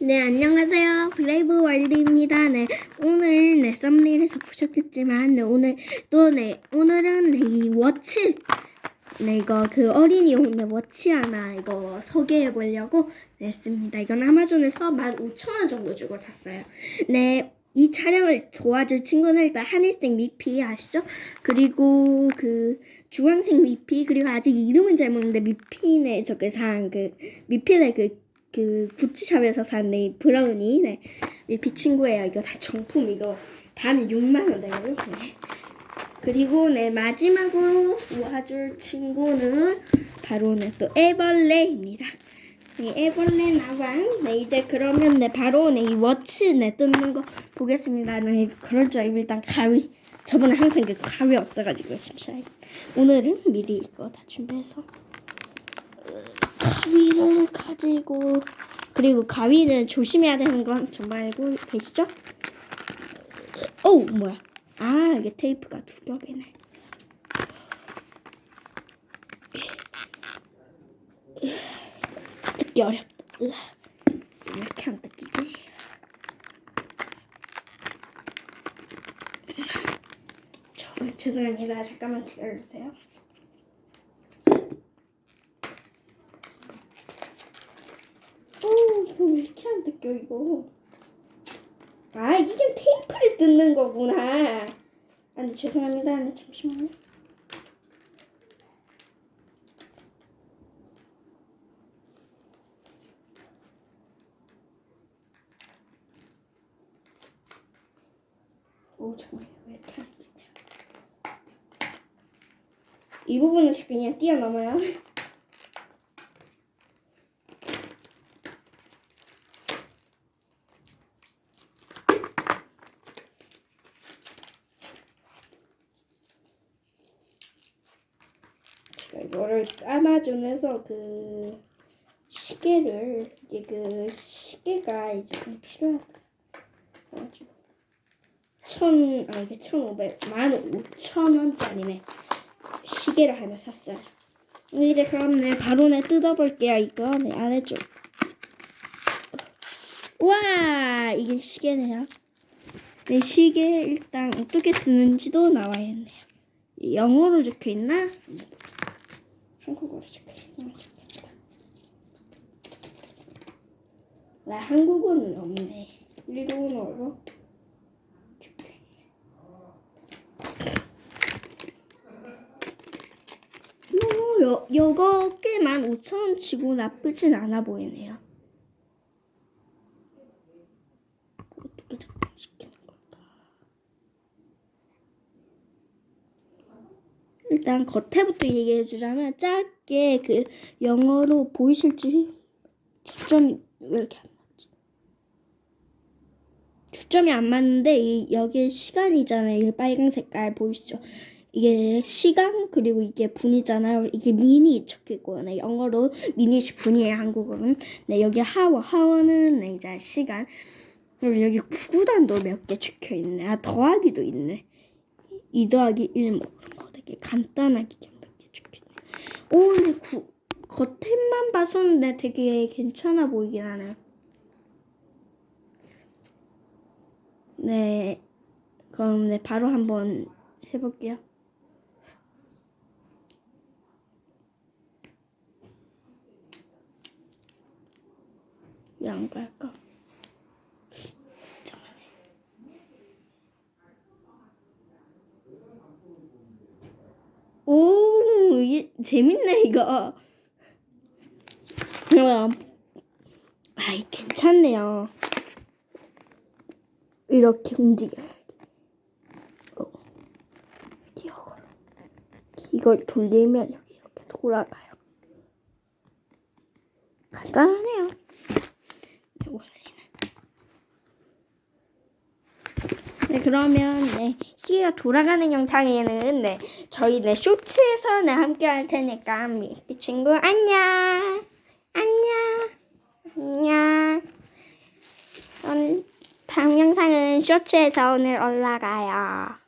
네, 안녕하세요. 브레이브 월드입니다. 네, 오늘 네, 썸네일에서 보셨겠지만, 네, 오늘 또 네, 오늘은 네, 이 워치, 네, 이거 그 어린이용 네, 워치 하나 이거 소개해 보려고 냈습니다. 이건 아마존에서 15,000원 정도 주고 샀어요. 네, 이 촬영을 도와줄 친구는 일단 하늘색 미피 아시죠? 그리고 그 주황색 미피 그리고 아직 이름은 잘 모르는데 미피네 저그 산그 미피네 그 그 구찌샵에서 산 네 브라우니 네 미피 친구예요. 이거 다 정품 이거 다음에 6만 원 돼요. 네. 그리고 네 마지막으로 도와줄 친구는 바로 네또 애벌레입니다. 네, 애벌레 나왕. 네, 이제 그러면 네, 바로 네, 이 워치 네, 뜯는 거 보겠습니다. 네, 그럴 줄 알고 일단 가위. 저번에 항상 그 가위 없어가지고 잠시만. 오늘은 미리 이거 다 준비해서 어, 가위를 가지고 그리고 가위는 조심해야 되는 건 정말 알고 계시죠? 어 뭐야? 아 이게 테이프가 두 겹이네. 뜯기 어렵다. 이렇게 안 뜯기지? 저 죄송합니다. 잠깐만 기다려주세요. 어, 이거 왜 이렇게 안 뜯겨 이거? 아 이게 테이프를 뜯는 거구나. 아니 죄송합니다. 아니 잠시만요. 오 잠깐만요. 왜 이렇게 안 뜯냐? 이 부분은 그냥 뛰어넘어요. 이거를 아마존에서 그 시계를 이게 그 시계가 이제 좀 필요하다. 천, 아 이게 천오백, 만 오천 원짜리네 시계를 하나 샀어요. 이제 그럼 내 뜯어볼게요. 이거 네 아래쪽. 와 이게 시계네요. 네 시계 일단 어떻게 쓰는지도 나와 있네요. 영어로 적혀 있나? 한국어로 적혀 있으면 좋겠다. 나 한국어는 없네. 일본어로 있네. 뭐, 요, 요거 꽤 15,000원 치고 나쁘진 않아 보이네요. 어떻게 작동시키는 걸까? 일단 겉에부터 얘기해 주자면 짧게 그 영어로 보이실지 초점이 왜 이렇게 안 맞지? 초점이 안 맞는데 이 여기 시간이잖아요. 이 빨간 색깔 보이시죠? 이게 시간 그리고 이게 분이잖아요. 이게 미니 적혀 있고요. 네, 영어로 미니시 분이에요. 한국어는. 네, 여기 하워 하워는 네, 이제 시간. 그리고 여기 구구단도 몇 개 적혀 있네. 아 더하기도 있네. 2 더하기 1뭐 되게 간단하게 적혀 있네. 오, 근데 구, 겉에만 네, 되게 괜찮아 보이긴 하네요. 네, 그럼 네 바로 한번 해볼게요. 왜안 갈까? 재밌네 이거. 어, 아이 괜찮네요. 이렇게 움직여야 돼. 어. 이걸 돌리면 여기 이렇게 돌아가요. 간단하네요. 네, 원래는. 네, 그러면 네 시계가 돌아가는 영상에는 네 저희 네 쇼츠에서 네 함께 할 테니까 이 친구 안녕. 안녕. 안녕. 다음 영상은 쇼츠에서 오늘 올라가요.